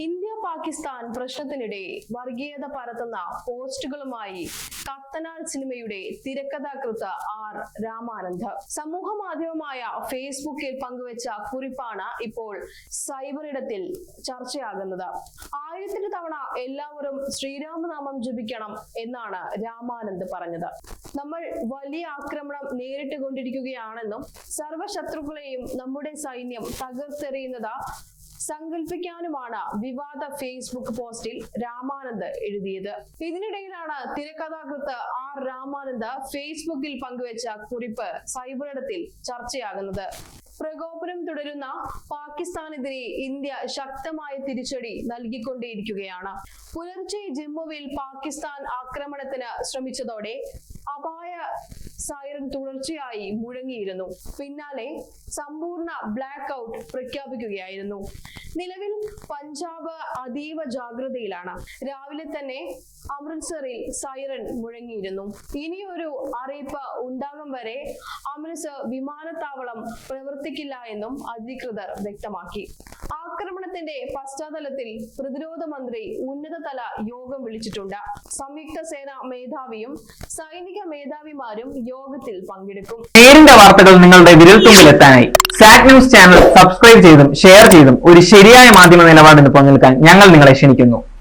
India Pakistan പ്രശ്നത്തിനിടെ വർഗീയത പരത്തുന്ന പോസ്റ്റുകളുമായി കത്തനാൾ സിനിമയുടെ തിരക്കഥാകൃത്ത് ആർ രാമാനന്ദ്. സമൂഹ മാധ്യമമായ ഫേസ്ബുക്കിൽ പങ്കുവച്ച കുറിപ്പാണ് ഇപ്പോൾ സൈബർ ഇടത്തിൽ ചർച്ചയാകുന്നത്. ആയിരത്തിന് തവണ എല്ലാവരും ശ്രീരാമനാമം ജപിക്കണം എന്നാണ് രാമാനന്ദ് പറഞ്ഞത്. നമ്മൾ വലിയ ആക്രമണം നേരിട്ട് കൊണ്ടിരിക്കുകയാണെന്നും സർവശത്രുക്കളെയും നമ്മുടെ സൈന്യം തകർത്തെറിയുന്നത് സങ്കല്പിക്കാനുമാണ് വിവാദ ഫേസ്ബുക്ക് പോസ്റ്റിൽ രാമാനന്ദ് എഴുതിയത്. ഇതിനിടയിലാണ് തിരക്കഥാകൃത്ത് ആർ രാമാനന്ദ് ഫേസ്ബുക്കിൽ പങ്കുവച്ച കുറിപ്പ് സൈബറിടത്തിൽ ചർച്ചയാകുന്നത്. പ്രകോപനം തുടരുന്ന പാകിസ്ഥാനെതിരെ ഇന്ത്യ ശക്തമായ തിരിച്ചടി നൽകിക്കൊണ്ടേയിരിക്കുകയാണ്. പുലർച്ചെ ജമ്മുവിൽ പാകിസ്ഥാൻ ആക്രമണത്തിന് ശ്രമിച്ചതോടെ സൈറൻ തുടർച്ചയായി മുഴങ്ങിയിരുന്നു. പിന്നാലെ സമ്പൂർണ ബ്ലാക്ക് ഔട്ട് പ്രഖ്യാപിക്കുകയായിരുന്നു. നിലവിൽ പഞ്ചാബ് അതീവ ജാഗ്രതയിലാണ്. രാവിലെ തന്നെ അമൃത്സറിൽ സൈറൻ മുഴങ്ങിയിരുന്നു. ഇനിയൊരു അറിയിപ്പ് ഉണ്ടാകും വരെ അമൃത്സർ വിമാനത്താവളം പ്രവർത്തിക്കില്ല എന്നും അധികൃതർ വ്യക്തമാക്കി. ആക്രമണത്തിന്റെ പശ്ചാത്തലത്തിൽ പ്രതിരോധ മന്ത്രി ഉന്നതതല യോഗം വിളിച്ചിട്ടുണ്ട്. സംയുക്ത സേനാ മേധാവിയും സൈനിക മേധാവിമാരും യോഗത്തിൽ പങ്കെടുക്കും. നേരിന്റെ വാർത്തകൾ നിങ്ങളുടെ വിരൽത്തുമ്പിലെത്താനായി സാറ്റ് ന്യൂസ് ചാനൽ സബ്സ്ക്രൈബ് ചെയ്തും ഷെയർ ചെയ്തും ഒരു ശരിയായ മാധ്യമ നിലപാടിന് പങ്കെടുക്കാൻ ഞങ്ങൾ നിങ്ങളെ ക്ഷണിക്കുന്നു.